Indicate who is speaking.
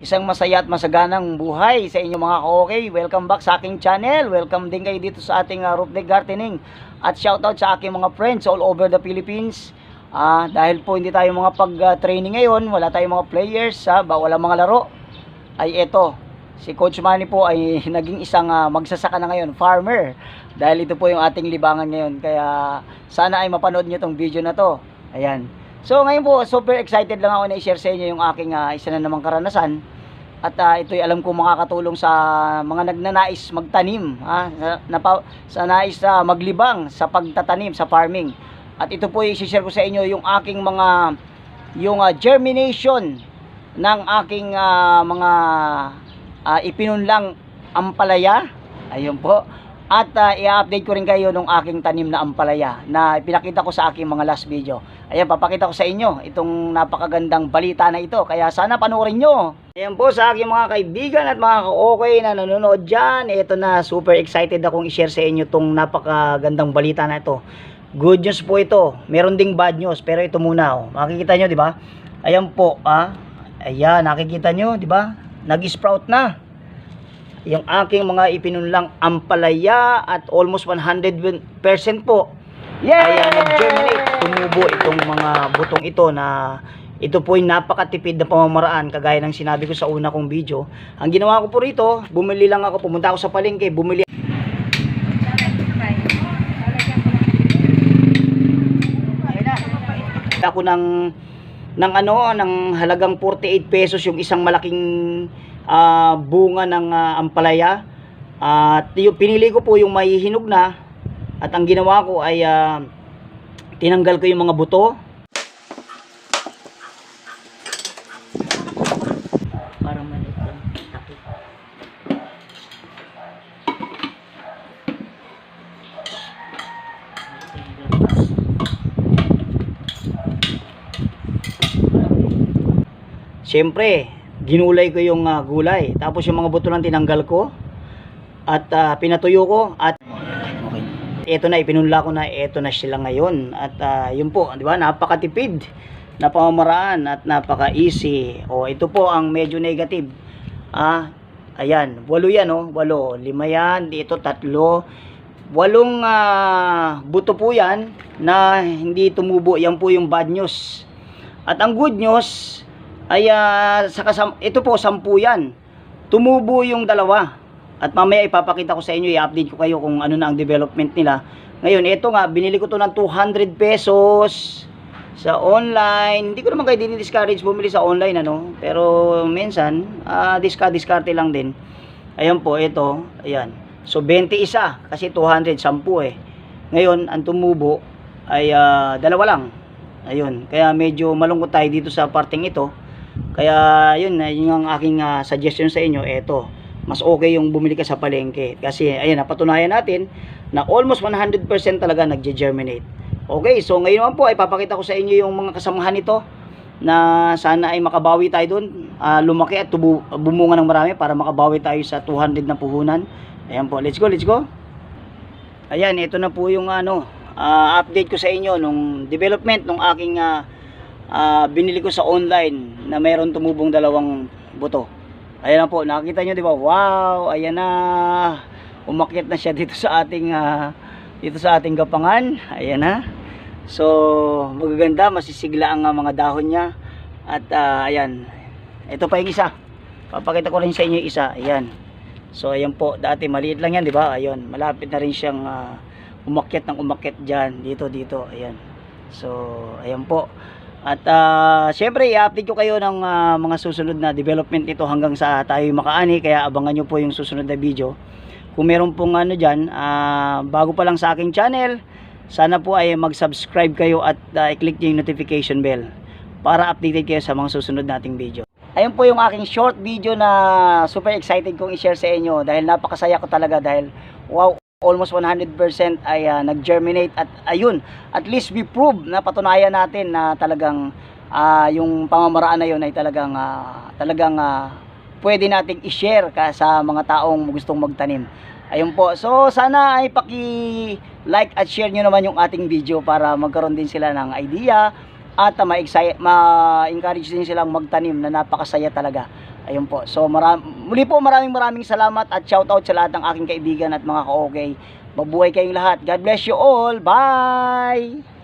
Speaker 1: Isang masaya at masaganang buhay sa inyo mga ka-okay. Welcome back sa aking channel. Welcome din kayo dito sa ating uh, roof deck gardening. At shoutout sa aking mga friends all over the Philippines. Ah, dahil po hindi tayo mga pag-training ngayon, wala tayong mga players, ha, ba, wala mga laro. Ay eto, si Coach Manny po ay naging isang ah, magsasaka na ngayon, farmer. Dahil ito po yung ating libangan ngayon. Kaya sana ay mapanood nyo tong video na to. Ayan. So ngayon po, super excited lang ako na i-share sa inyo yung aking ah, isa na namang karanasan. At ah, ito'y alam ko makakatulong sa mga nagnanais magtanim, ha? Sa, napa, sa nais ah, maglibang sa pagtatanim, sa farming. At ito po i-share ko sa inyo yung aking mga yung ah, germination ng aking ah, mga ah, ipinunlang ampalaya. Ayun po. At ah, i-update ko rin kayo nung aking tanim na ampalaya na pinakita ko sa aking mga last video. Ayan, papakita ko sa inyo itong napakagandang balita na ito. Kaya sana panoorin nyo. Ayan po sa aking mga kaibigan at mga ka-okay na nanonood dyan. Ito na, super excited akong i-share sa inyo itong napakagandang balita na ito. Good news po ito. Meron ding bad news. Pero ito muna. Oh. Makikita nyo, di ba? Ayan po. Ah. Ayan, nakikita nyo, di ba? Nag-sprout na yung aking mga ipinunlang ampalaya at almost 100% po ay uh, nag-germinate, tumubo itong mga butong ito na ito po ay napakatipid na pamamaraan kagaya ng sinabi ko sa una kong video. Ang ginawa ko po rito, bumili lang ako, pumunta ako sa palengke, bumili ako ng ng ano ng halagang 48 pesos yung isang malaking ah, bunga ng ah, ampalaya. At yung pinili ko po yung may hinog na. At ang ginawa ko ay ah, tinanggal ko yung mga buto para maliit lang takip. Siyempre, ginulay ko yung ah, gulay. Tapos yung mga buto lang tinanggal ko. At ah, pinatuyo ko. At okay. Ito na, ipinunla ko na. Ito na sila ngayon. At ah, yun po, di ba? Napakatipid na pamamaraan at napaka-easy. O, ito po ang medyo negative. Ah, ayan. Walo yan, oh. Walo. Lima yan. Dito, tatlo. Walong ah, buto po yan na hindi tumubo. Yan po yung bad news. At ang good news, ay ah, sa kasam ito po sampu yan. Tumubo yung dalawa. At mamaya ipapakita ko sa inyo i-update ko kayo kung ano na ang development nila. Ngayon ito nga binili ko to ng 200 pesos sa online. Hindi ko naman kayo dinidiscourage bumili sa online ano? Pero minsan uh, discard discarte lang din. Ayan po ito. Ayan. So 20 isa kasi 200 sampu eh. Ngayon ang tumubo ay ah, dalawa lang. Ayun kaya medyo malungkot tayo dito sa parting ito kaya yun, yun ang aking ah, suggestion sa inyo, eto. Mas okay yung bumili ka sa palengke. Kasi ayun, napatunayan natin na almost 100% talaga nagge-germinate. Okay, so ngayon naman po ay papakita ko sa inyo yung mga kasamahan nito na sana ay makabawi tayo doon. Ah, lumaki at tubu, bumunga ng marami para makabawi tayo sa 200 na puhunan. Ayan po, let's go, let's go. Ayan, ito na po yung ano, ah, update ko sa inyo nung development ng aking ah, ah, binili ko sa online na mayroon tumubong dalawang buto. Ayan na po, nakita nyo di ba? Wow, ayan na. Umakyat na siya dito sa ating ah, dito sa ating gapangan. Ayan na. So, magaganda, masisigla ang ah, mga dahon niya. At ah, ayan. Ito pa yung isa. Papakita ko rin sa inyo yung isa. Ayan. So, ayan po. Dati maliit lang yan, di ba? Ayun, malapit na rin siyang ah, umakyat ng umakyat dyan. Dito, dito. Ayan. So, ayan po. At uh, syempre, i-update ko kayo ng ah, mga susunod na development nito hanggang sa tayo makaani. Kaya abangan nyo po yung susunod na video. Kung meron pong ano dyan, ah, bago pa lang sa aking channel, sana po ay mag-subscribe kayo at ah, i-click nyo yung notification bell para updated kayo sa mga susunod nating video. Ayun po yung aking short video na super excited kong i-share sa inyo dahil napakasaya ko talaga dahil wow, almost 100% ay ah, nag-germinate at ayun, at least we prove na patunayan natin na talagang ah, yung pamamaraan na yun ay talagang ah, talagang ah, pwede nating i-share ka sa mga taong gustong magtanim. Ayun po. So sana ay paki-like at share nyo naman yung ating video para magkaroon din sila ng idea at uh, ma-encourage din silang magtanim na napakasaya talaga. Ayun po. So muli po maraming maraming salamat at shoutout sa lahat ng aking kaibigan at mga ka-okay. Mabuhay kayong lahat. God bless you all. Bye!